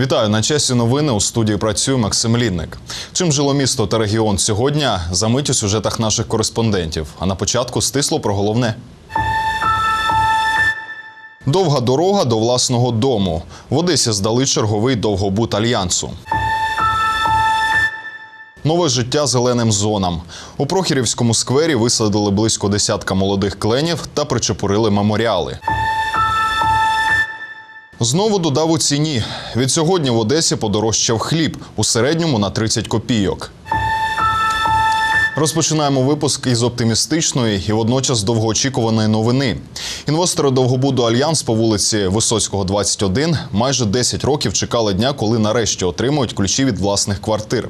Вітаю на часі новини. У студії працює Максим Лідник. Чим жило місто та регіон сьогодні? Замить у сюжетах наших кореспондентів. А на початку стисло про головне. Довга дорога до власного дому. В Одесі здали черговий довгобут альянсу. Нове життя зеленим зонам. У Прохірівському сквері висадили близько десятка молодих кленів та причепурили меморіали. Знову додав у ціні. Від сьогодні в Одесі подорожчав хліб у середньому на 30 копійок. Розпочинаємо випуск із оптимістичної і водночас довгоочікуваної новини. Інвестори довгобуду Альянс по вулиці Висоцького, 21 майже 10 років чекали дня, коли нарешті отримують ключі від власних квартир.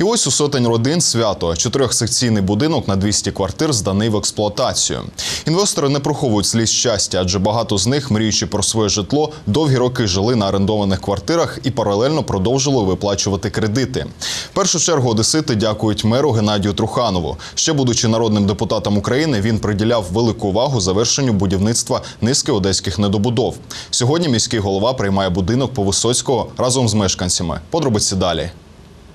І ось у сотень родин свято чотирьохсекційний будинок на 200 квартир зданий в експлуатацію. Інвестори не приховують сліз щастя, адже багато з них, мріючи про своє житло, довгі роки жили на орендованих квартирах і паралельно продовжували виплачувати кредити. В першу чергу одесити дякують меру Геннадію Труханову. Ще будучи народним депутатом України, він приділяв велику увагу завершенню будівництва низки одеських недобудов. Сьогодні міський голова приймає будинок по Висоцького разом з мешканцями. Подробиці далі.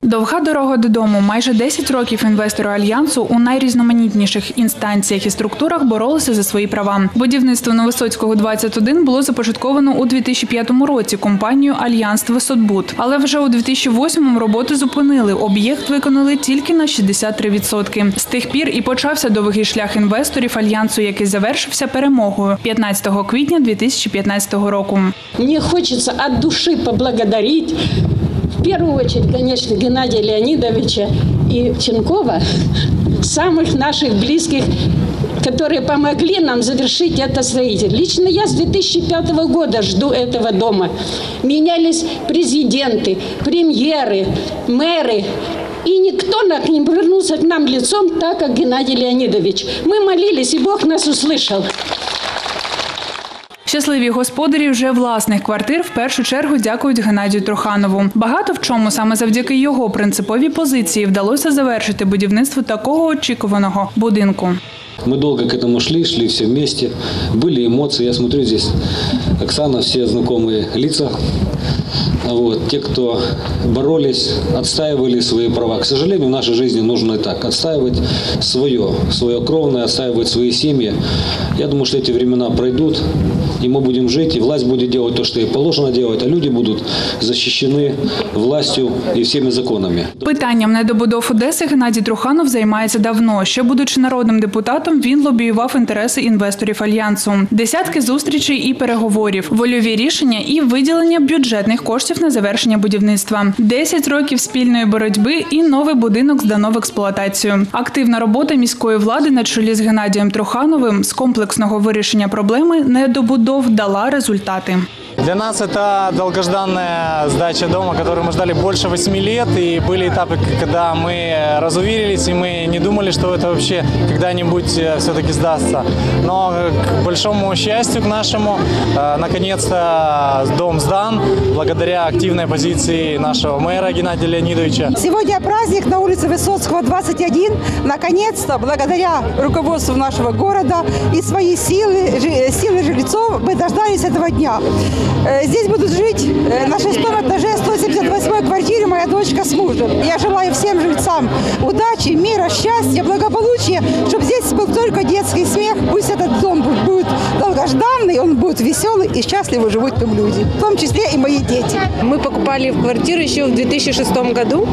Довга дорога додому. Майже 10 років інвестори альянсу у найрізноманітніших інстанціях і структурах боролися за свої права. Будівництво Новосоцького 21 було започатковано у 2005 році компанією Альянс Висотбуд. Але вже у 2008 роботи зупинили. Об'єкт виконали тільки на 63%. З тих пір і почався довгий шлях інвесторів альянсу, який завершився перемогою 15 квітня 2015 року. Мне хочется от души поблагодарить в первую очередь, конечно, Геннадия Леонидовича и Ченкова, самых наших близких, которые помогли нам завершить это строительство. Лично я с 2005 года жду этого дома. Менялись президенты, премьеры, мэры. И никто не повернулся к нам лицом так, как Геннадий Леонидович. Мы молились, и Бог нас услышал. Щасливі господарі вже власних квартир в першу чергу дякують Геннадію Труханову. Багато в чому саме завдяки його принциповій позиції вдалося завершити будівництво такого очікуваного будинку. Мы долго к этому шли, шли все вместе. Были эмоции. Я смотрю здесь Оксана, все знакомые лица. Вот, те, кто боролись, отстаивали свои права. К сожалению, в нашей жизни нужно и так. Отстаивать свое, свое кровное, отстаивать свои семьи. Я думаю, что эти времена пройдут, и мы будем жить, и власть будет делать то, что ей положено делать, а люди будут защищены властью и всеми законами. Питанням недобудов Одеси Геннадій Труханов займається давно. Ще будучи народним депутатом, він лобіював інтереси інвесторів альянсу. Десятки зустрічей і переговорів, вольові рішення і виділення бюджетних коштів на завершення будівництва. Десять років спільної боротьби і новий будинок здано в експлуатацію. Активна робота міської влади на чолі з Геннадієм Трухановим з комплексного вирішення проблеми недобудов дала результати. Для нас это долгожданная сдача дома, которую мы ждали больше 8 лет. И были этапы, когда мы разуверились, и мы не думали, что это вообще когда-нибудь все-таки сдастся. Но к большому счастью к нашему, э, наконец-то дом сдан, благодаря активной позиции нашего мэра Геннадия Леонидовича. Сегодня праздник на улице Высоцкого, 21. Наконец-то, благодаря руководству нашего города и своей силы, силы жильцов, мы дождались этого дня. Э, Здесь будут жить на шестом этаже 178 квартире моя дочка с мужем. Я желаю всем жильцам удачи, мира, счастья, благополучия, чтобы здесь был только детский смех. Пусть этот дом будет долгожданный, он будет веселый и счастливо живут там люди, в том числе и мои дети. Мы покупали квартиру еще в 2006 году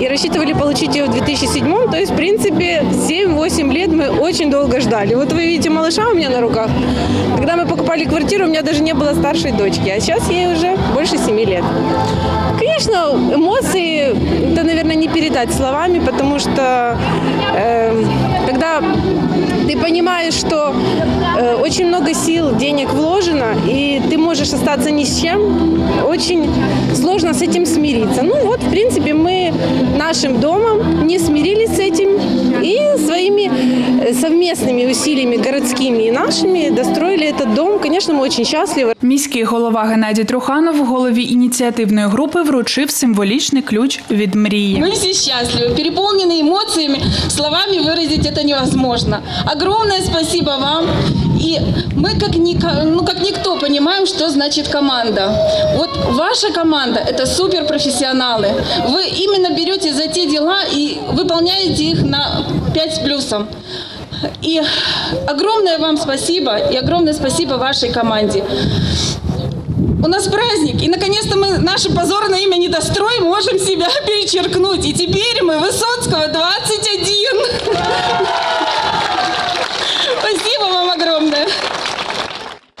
и рассчитывали получить ее в 2007. То есть, в принципе, 7-8 лет мы очень долго ждали. Вот вы видите малыша у меня на руках. Когда мы покупали квартиру, у меня даже не было старшей дочки, а сейчас ей уже больше 7 лет. Конечно, эмоции, это, наверное, не передать словами, потому что э, когда ты понимаешь, что э, очень много сил, денег вложено, и ты можешь остаться ни с чем, очень сложно с этим смириться. Ну вот, в принципе, мы нашим домом не смирились с этим и своими э, совместными усилиями городскими и нашими достроили этот дом. Конечно, мы очень счастливы. Міський голова Геннадій Труханов голові ініціативної групи вручив символічний ключ від мрії. Мы все счастливы, переполнены эмоциями, словами выразить это невозможно. Огромное спасибо вам. И мы как, ника- ну, как никто понимаем, что значит команда. Вот ваша команда – это суперпрофессионалы. Вы именно берете за те дела и выполняете их на 5 с плюсом. И огромное вам спасибо, и огромное спасибо вашей команде. У нас праздник, и наконец-то мы наше позорное имя недострой можем себя перечеркнуть. И теперь мы Высоцкого 21.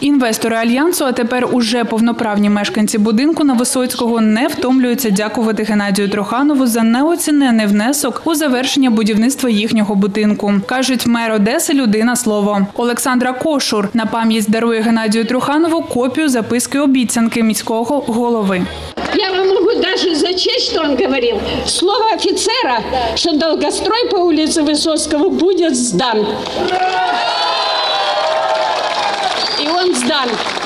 Інвестори альянсу, а тепер уже повноправні мешканці будинку на Висоцького не втомлюються дякувати Геннадію Труханову за неоцінений внесок у завершення будівництва їхнього будинку. кажуть, мер Одеси людина слово. Олександра Кошур на пам'ять дарує Геннадію Труханову копію записки обіцянки міського голови. Я вам могу даже зачесть, что он говорил. Слово офицера, что долгострой по улице Высоцкого будет сдан. И он сдан.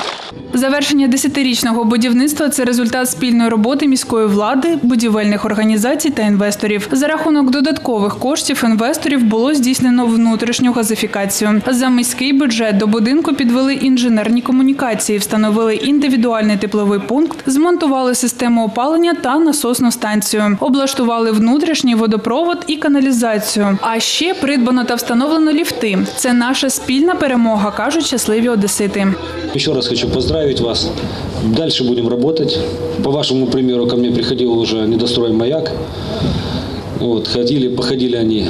Завершення десятирічного будівництва це результат спільної роботи міської влади, будівельних організацій та інвесторів. За рахунок додаткових коштів інвесторів було здійснено внутрішню газифікацію. За міський бюджет до будинку підвели інженерні комунікації, встановили індивідуальний тепловий пункт, змонтували систему опалення та насосну станцію, облаштували внутрішній водопровод і каналізацію. А ще придбано та встановлено ліфти. Це наша спільна перемога, кажуть щасливі одесити. Еще раз хочу поздравить вас. Дальше будем работать. По вашему примеру ко мне приходил уже недострой маяк. Вот, ходили, походили они.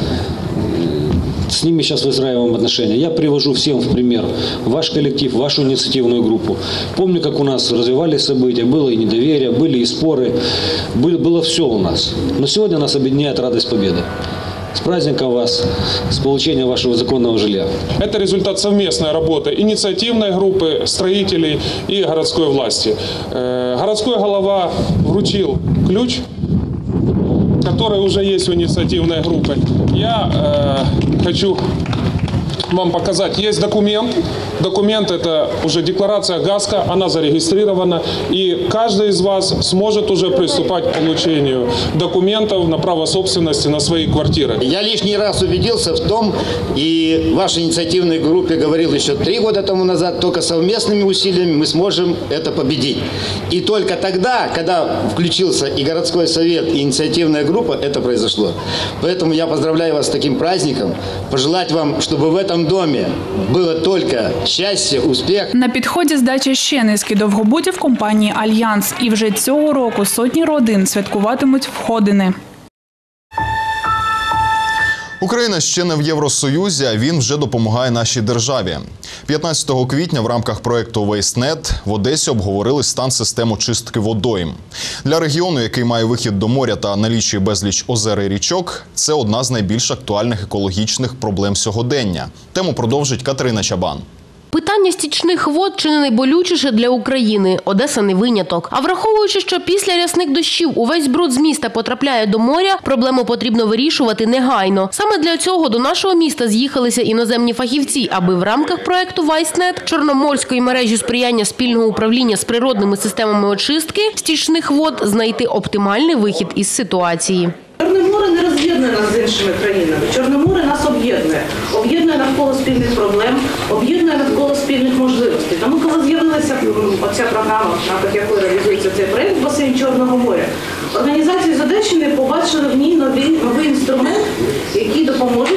С ними сейчас выстраиваем отношения. Я привожу всем в пример ваш коллектив, вашу инициативную группу. Помню, как у нас развивались события, было и недоверие, были и споры, было все у нас. Но сегодня нас объединяет радость победы. С праздником вас, с получением вашего законного жилья. Это результат совместной работы инициативной группы, строителей и городской власти. Э, Городской голова вручил ключ, который уже есть у инициативной группы. Я э, хочу вам показать. Есть документ. Документ это уже декларация ГАСКО, она зарегистрирована. И каждый из вас сможет уже приступать к получению документов на право собственности на свои квартиры. Я лишний раз убедился в том, и в вашей инициативной группе говорил еще три года тому назад, только совместными усилиями мы сможем это победить. И только тогда, когда включился и городской совет, и инициативная группа, это произошло. Поэтому я поздравляю вас с таким праздником, пожелать вам, чтобы в этом доме было только счастье, успех. На підході здача ще низки довгобудів компанії Альянс. І вже цього року сотні родин святкуватимуть входини. Україна ще не в Євросоюзі, а він вже допомагає нашій державі. 15 квітня в рамках проекту WasteNet в Одесі обговорили стан систем очистки водойм. Для регіону, який має вихід до моря та налічує безліч озер і річок, це одна з найбільш актуальних екологічних проблем сьогодення. Тему продовжить Катерина Чабан. Питання стічних вод чи не найболючіше для України. Одеса не виняток. А враховуючи, що після рясних дощів увесь бруд з міста потрапляє до моря, проблему потрібно вирішувати негайно. Саме для цього до нашого міста з'їхалися іноземні фахівці, аби в рамках проекту WiseNet Чорноморської мережі сприяння спільного управління з природними системами очистки стічних вод знайти оптимальний вихід із ситуації. Чорне море не роз'єднує нас з іншими країнами. Чорне море нас об'єднує. Об'єднує навколо спільних проблем, об'єднує навколо спільних можливостей. Тому коли з'явилася оця програма, в якої реалізується цей проєкт басейн Чорного моря, організації з Одещини побачили в ній новий, новий інструмент, який допоможе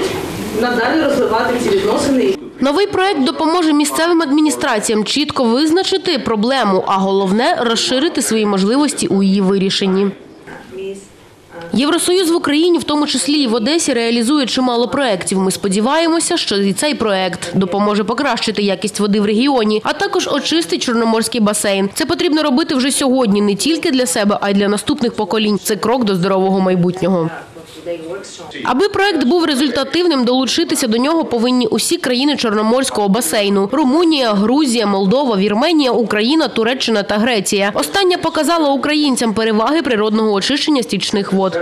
надалі розвивати ці відносини. Новий проект допоможе місцевим адміністраціям чітко визначити проблему, а головне розширити свої можливості у її вирішенні. Євросоюз в Україні, в тому числі і в Одесі, реалізує чимало проєктів. Ми сподіваємося, що і цей проект допоможе покращити якість води в регіоні, а також очистить чорноморський басейн. Це потрібно робити вже сьогодні, не тільки для себе, а й для наступних поколінь. Це крок до здорового майбутнього. Аби проект був результативним, долучитися до нього повинні усі країни Чорноморського басейну: Румунія, Грузія, Молдова, Вірменія, Україна, Туреччина та Греція. Остання показала українцям переваги природного очищення стічних вод.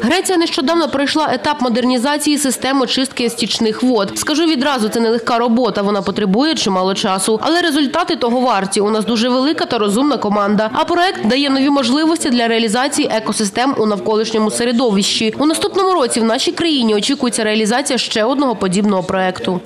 Греція нещодавно пройшла етап модернізації систем очистки стічних вод. Скажу відразу, це нелегка робота. Вона потребує чимало часу, але результати того варті. У нас дуже велика та розумна команда. А проект дає нові можливості для реалізації екосистем у навколишньому середовищі. У наступному році в нашій країні очікується реалізація ще одного подібного проекту.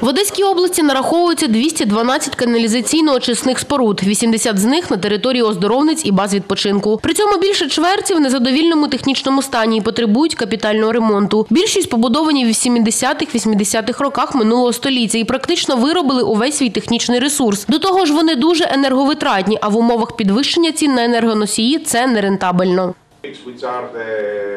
В Одеській області нараховується 212 каналізаційно-очисних споруд, 80 з них на території оздоровниць і баз відпочинку. При цьому більше чверті в незадовільному технічному стані і потребують капітального ремонту. Більшість побудовані в 70-х-80-х роках минулого століття і практично виробили увесь свій технічний ресурс. До того ж, вони дуже енерговитратні, а в умовах підвищення цін на енергоносії це нерентабельно.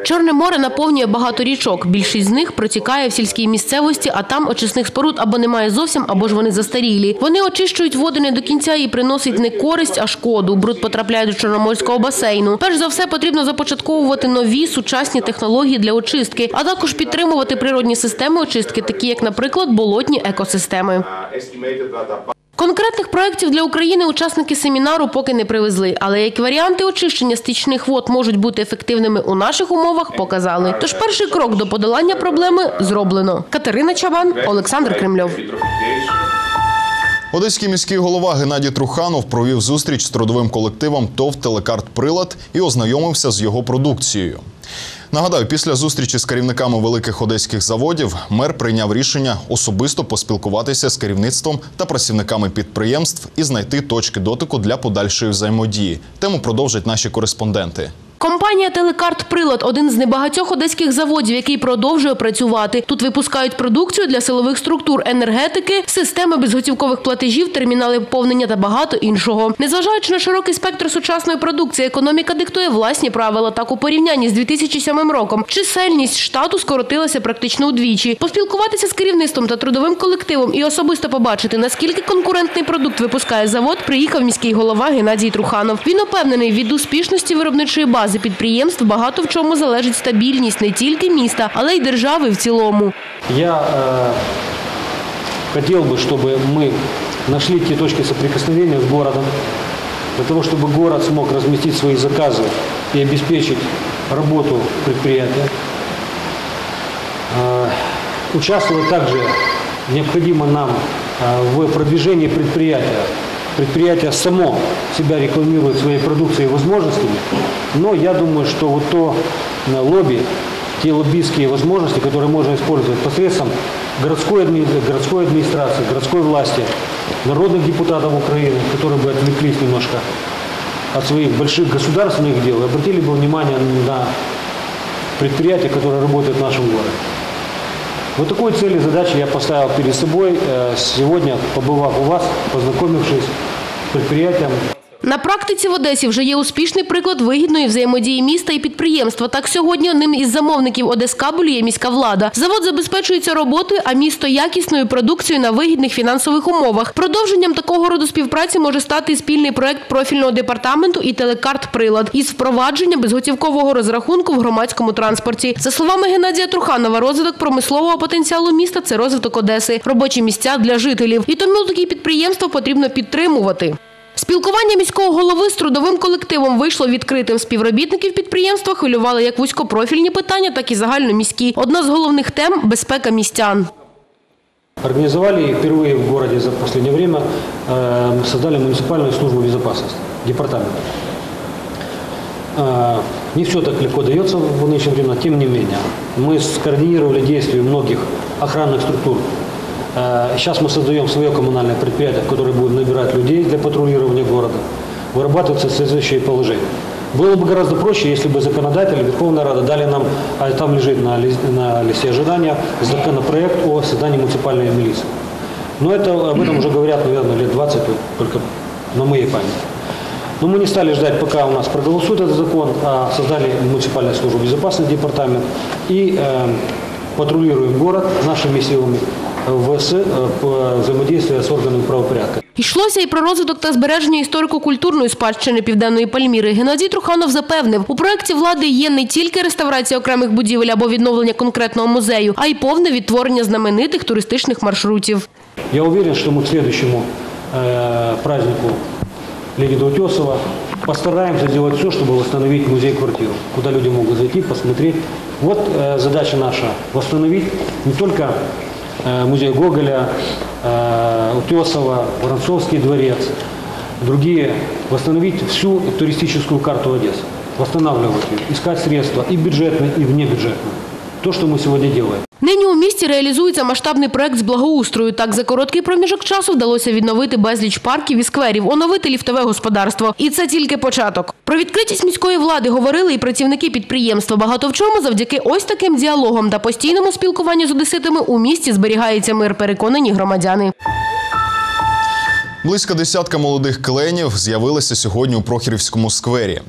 Чорне море наповнює багато річок. Більшість з них протікає в сільській місцевості, а там очисних споруд або немає зовсім, або ж вони застарілі. Вони очищують води не до кінця і приносять не користь, а шкоду. Бруд потрапляє до чорноморського басейну. Перш за все потрібно започатковувати нові сучасні технології для очистки, а також підтримувати природні системи очистки, такі як, наприклад, болотні екосистеми. Конкретних проєктів для України учасники семінару поки не привезли, але як варіанти очищення стічних вод можуть бути ефективними у наших умовах, показали. Тож перший крок до подолання проблеми зроблено. Катерина Чабан, Олександр Кремльов. Одеський міський голова Геннадій Труханов провів зустріч з трудовим колективом ТОВ Телекарт Прилад і ознайомився з його продукцією. Нагадаю, після зустрічі з керівниками великих одеських заводів мер прийняв рішення особисто поспілкуватися з керівництвом та працівниками підприємств і знайти точки дотику для подальшої взаємодії. Тему продовжать наші кореспонденти. Компанія Телекарт Прилад один з небагатьох одеських заводів, який продовжує працювати. Тут випускають продукцію для силових структур, енергетики, системи безготівкових платежів, термінали поповнення та багато іншого. Незважаючи на широкий спектр сучасної продукції, економіка диктує власні правила. Так у порівнянні з 2007 роком чисельність штату скоротилася практично удвічі. Поспілкуватися з керівництвом та трудовим колективом і особисто побачити, наскільки конкурентний продукт випускає завод, приїхав міський голова Геннадій Труханов. Він упевнений, від успішності виробничої бази підприємств багато в чому залежить стабільність не тільки міста, але й держави в цілому. Я э, хотел бы, чтобы мы нашли те точки соприкосновения с городом, для того, чтобы город смог разместить свои заказы и обеспечить работу предприятия. Э, Участвовать также необходимо нам э, в продвижении предприятия. Предприятие само себя рекламирует своей продукцией и возможностями, но я думаю, что вот то э, лобби, те лоббистские возможности, которые можно использовать посредством городской, городской администрации, городской власти, народных депутатов Украины, которые бы отвлеклись немножко от своих больших государственных дел и обратили бы внимание на предприятия, которые работают в нашем городе. Вот такой цели и задачи я поставил перед собой э, сегодня, побывав у вас, познакомившись с предприятием, На практиці в Одесі вже є успішний приклад вигідної взаємодії міста і підприємства. Так сьогодні одним із замовників Одескабелю є міська влада. Завод забезпечується роботою, а місто якісною продукцією на вигідних фінансових умовах. Продовженням такого роду співпраці може стати спільний проект профільного департаменту і телекарт Прилад із впровадження безготівкового розрахунку в громадському транспорті. За словами Геннадія Труханова, розвиток промислового потенціалу міста це розвиток Одеси, робочі місця для жителів. І тому такі підприємства потрібно підтримувати. Спілкування міського голови з трудовим колективом вийшло відкритим. Співробітників підприємства хвилювали як вузькопрофільні питання, так і загальноміські. Одна з головних тем – безпека містян. Организовали и впервые в городе за последнее время э, создали муниципальную службу безопасности, департамент. Э, Не все так легко дается в нынешнее время, тем не менее. Мы скоординировали действия многих охранных структур. Э, Сейчас мы создаем свое коммунальное предприятие, которое будет набирать людей для патрулирования города. Вырабатываются следующие положения. Было бы гораздо проще, если бы законодатели, Верховная Рада дали нам, а там лежит на, на листе ожидания, законопроект о создании муниципальной милиции. Но это, об этом уже говорят, наверное, лет 20, вот только на моей памяти. Но мы не стали ждать, пока у нас проголосует этот закон, а создали муниципальную службу безопасности департамент и э, патрулируем город нашими силами в с, э, по взаимодействию с органами правопорядка. Йшлося і про розвиток та збереження історико-культурної спадщини Південної Пальміри. Геннадій Труханов запевнив, у проєкті влади є не тільки реставрація окремих будівель або відновлення конкретного музею, а й повне відтворення знаменитих туристичних маршрутів. Я уверен, что мы к следующему э, празднику Леонида Утесова постараемся сделать все, чтобы восстановить музей-квартиру, куда люди могут зайти, посмотреть. Вот э, задача наша – восстановить не только э, Музей Гоголя, э, Утесова, Воронцовский дворец, другие, восстановить всю туристическую карту Одессы, восстанавливать ее, искать средства и бюджетные, и внебюджетные. То, что мы сегодня делаем. Нині у місті реалізується масштабний проект з благоустрою. Так, за короткий проміжок часу вдалося відновити безліч парків і скверів, оновити ліфтове господарство. І це тільки початок. Про відкритість міської влади говорили і працівники підприємства. Багато в чому завдяки ось таким діалогам та постійному спілкуванню з одеситами у місті зберігається мир, переконані громадяни. Близько десятка молодих кленів з'явилися сьогодні у Прохірівському сквері.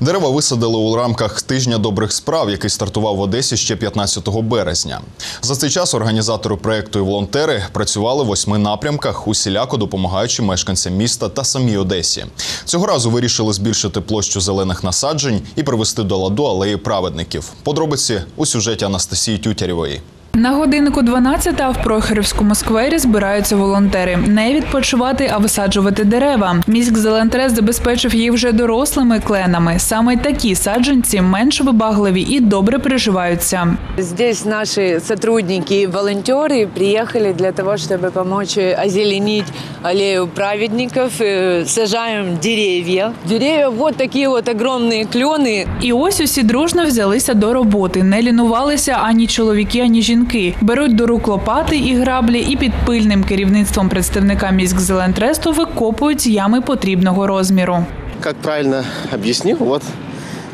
Дерева висадили у рамках тижня добрих справ, який стартував в Одесі ще 15 березня. За цей час організатори проекту і волонтери працювали в восьми напрямках, усіляко допомагаючи мешканцям міста та самій Одесі. Цього разу вирішили збільшити площу зелених насаджень і привести до ладу алеї праведників. Подробиці у сюжеті Анастасії Тютярєвої. На годиннику 12 в Прохорівському сквері збираються волонтери. Не відпочивати, а висаджувати дерева. Міськ Зелентрес забезпечив їх вже дорослими кленами. Саме такі саджанці менш вибагливі і добре приживаються. Здесь наши сотрудники и волонтеры приехали для того, чтобы помочь озеленить аллею праведников. Э, Сажаем деревья. Деревья вот такие вот огромные клены. І ось усі дружно взялися до роботи. Не лінувалися ані чоловіки, ані жінки. Беруть до рук лопати і граблі, і під пильним керівництвом представника міськзелентресту викопують ями потрібного розміру. Як правильно об'яснив, от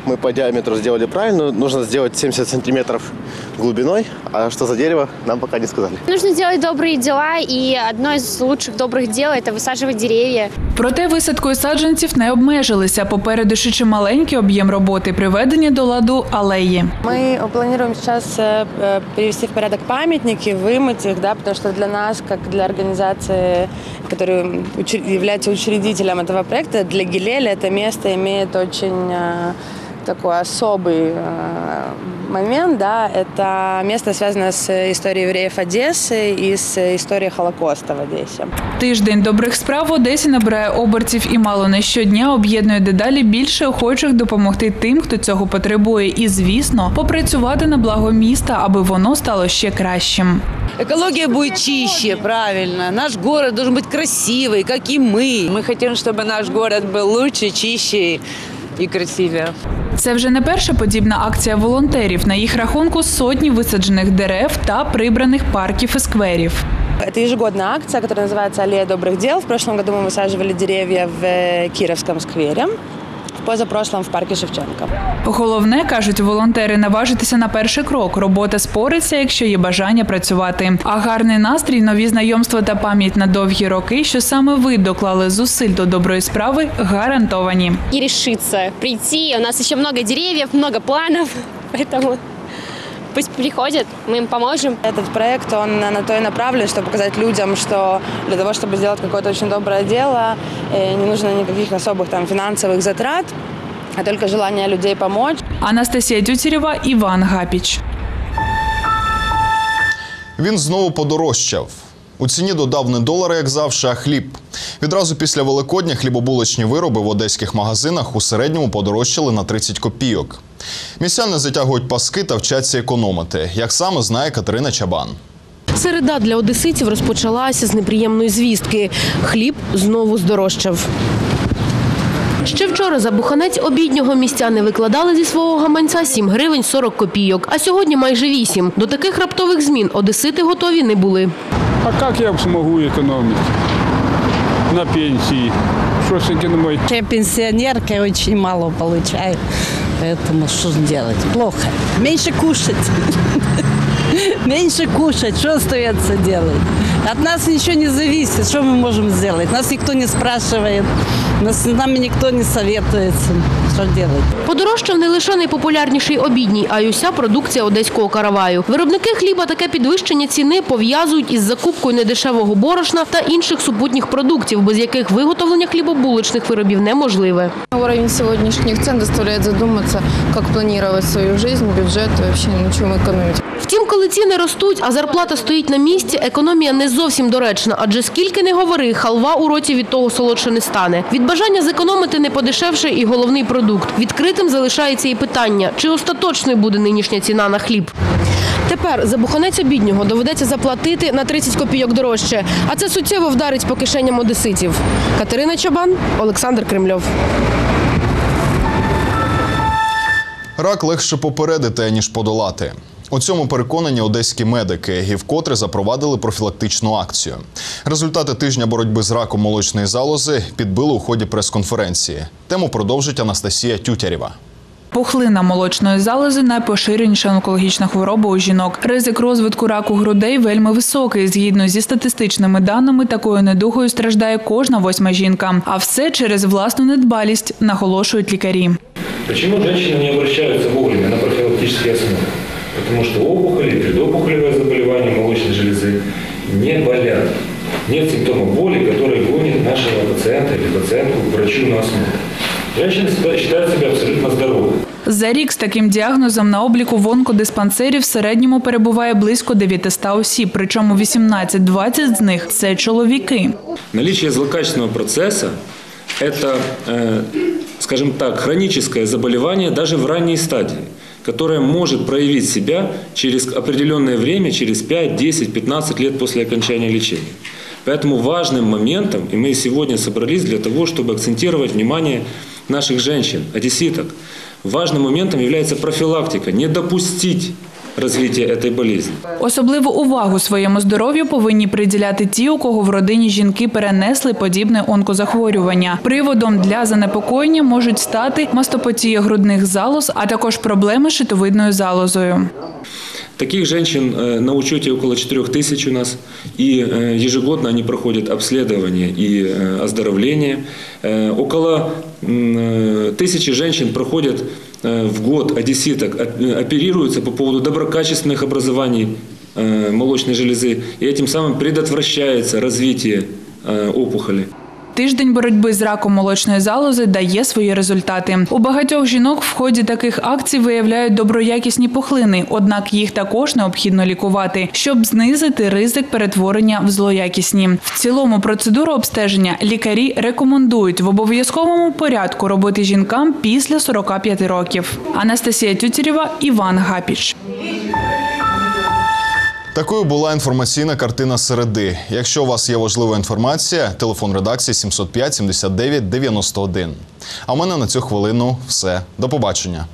ми по діаметру сделали правильно. Нужно сделать 70 сантиметров глубиной. А что за дерево, нам пока не сказали. Нужно делать добрые дела, и одно из лучших добрых дел – это высаживать деревья. Проте висадкою саджанців не обмежилися. Попереду ще чималенький об'єм роботи, приведені до ладу алеї. Мы планируем сейчас э, э, привести в порядок памятники, вымыть их, да, потому что для нас, как для организации, которая учре- является учредителем этого проекта, для Гилеля это место имеет очень э, такой особый э, момент, да, это место связано с историей евреев Одессы и с историей Холокоста в Одессе. Тиждень добрих справ в Одесі набирає обертів і мало не щодня об'єднує дедалі більше охочих допомогти тим, хто цього потребує, і звісно, попрацювати на благо міста, аби воно стало ще кращим. Экология будет чище, правильно. Наш город должен быть красивый, как и мы. Мы хотим, чтобы наш город был лучше, чище и красивее. Це вже не перша подібна акція волонтерів. На їх рахунку сотні висаджених дерев та прибраних парків і скверів. Это ежегодная акция, которая называется «Аллея добрых дел». В прошлом году мы высаживали деревья в э, Кировском сквере, в позапрошлом в парке Шевченка. Головне кажуть волонтери наважитися на перший крок. Робота спориться, якщо є бажання працювати. А гарний настрій, нові знайомства та пам'ять на довгі роки, що саме ви доклали зусиль до доброї справи, гарантовані. І рішиться прийти. У нас ще много деревьев, много планів. поэтому пусть приходят, мы им поможем. Этот проект, он на то и направлен, чтобы показать людям, что для того, чтобы сделать какое-то очень доброе дело, э, не нужно никаких особых там финансовых затрат, а только желание людей помочь. Анастасія Тютєрєва, Іван Гапіч. Він знову подорожчав. У ціні додав не долари, як завжди, а хліб. Відразу після Великодня хлібобулочні вироби в одеських магазинах у середньому подорожчали на 30 копійок. Містяни затягують паски та вчаться економити. Як саме знає Катерина Чабан. Середа для одеситів розпочалася з неприємної звістки. Хліб знову здорожчав. Ще вчора за буханець обіднього містяни викладали зі свого гаманця 7 гривень 40 копійок, а сьогодні майже 8. До таких раптових змін одесити готові не були. А как я смогу экономить на пенсии? Что ж? Я пенсионерка, очень мало получаю. Поэтому что делать? Плохо. Меньше кушать. Меньше кушать. Что остается делать? От нас ничего не зависит. Что мы можем сделать? Нас никто не спрашивает. Нас, с нами никто не советуется. Что делать? Подорожчав не лише найпопулярніший обідній, а й уся продукція одеського караваю. Виробники хліба таке підвищення ціни пов'язують із закупкою недешевого борошна та інших супутніх продуктів, без яких виготовлення хлібобулочних виробів неможливе. Уровень сегодняшних цен заставляет задуматься, как планировать свою жизнь, бюджет и вообще на чем экономить. Втім, коли ціни ростуть, а зарплата стоїть на місці, економія не зовсім доречна, адже скільки не говори, халва у роті від того солодше не стане. Від бажання зекономити не подешевше і головний продукт. Відкритим залишається і питання, чи остаточною буде нинішня ціна на хліб. Тепер за буханець обіднього доведеться заплатити на 30 копійок дорожче, а це суттєво вдарить по кишеням одеситів. Катерина Чабан, Олександр Кремльов. Рак легше попередити, ніж подолати. У цьому переконані одеські медики і вкотре запровадили профілактичну акцію. Результати тижня боротьби з раком молочної залози підбили у ході прес-конференції. Тему продовжить Анастасія Тютярєва. Пухлина молочної залози найпоширеніша онкологічна хвороба у жінок. Ризик розвитку раку грудей вельми високий. Згідно зі статистичними даними, такою недугою страждає кожна восьма жінка. А все через власну недбалість, наголошують лікарі. Почему женщины не обращаются вовремя на профилактические основы? Потому что опухоли, предопухолевое заболевание молочной железы не болят. Нет симптомов боли, которые гонят нашего пациента или пациентку к врачу на осмотр. Женщина всегда считает себя абсолютно здоровой. За рік з таким діагнозом на обліку в онкодиспансері в середньому перебуває близько 900 осіб, причому 18-20 з них це чоловіки. Наличие злокачественного процесса – это, э, скажем так, хроническое заболевание даже в ранней стадии, Которое может проявить себя через определенное время, через 5, 10, 15 лет после окончания лечения. Поэтому важным моментом, и мы сегодня собрались для того, чтобы акцентировать внимание наших женщин, одесситок, важным моментом является профилактика, не допустить развития этой болезни. Особливу увагу своєму здоров'ю повинні приділяти ті, у кого в родині жінки перенесли подібне онкозахворювання. Приводом для занепокоєння можуть стати мастопатія грудних залоз, а також проблеми з щитовидною залозою. Таких женщин э, на учете около 4 тысяч у нас, и э, ежегодно они проходят обследование и э, оздоровление. Э, Около м, э, тысячи женщин проходят э, в год одесситок, оп- э, оперируются по поводу доброкачественных образований э, молочной железы, и этим самым предотвращается развитие э, опухоли. Тиждень боротьби з раком молочної залози дає свої результати. У багатьох жінок в ході таких акцій виявляють доброякісні пухлини, однак їх також необхідно лікувати, щоб знизити ризик перетворення в злоякісні. В цілому процедуру обстеження лікарі рекомендують в обов'язковому порядку робити жінкам після 45 років. Анастасія Тютєрєва, Іван Гапіч. Такою була інформаційна картина середи. Якщо у вас є важлива інформація, телефон редакції 705 79 91. А в мене на цю хвилину все. До побачення.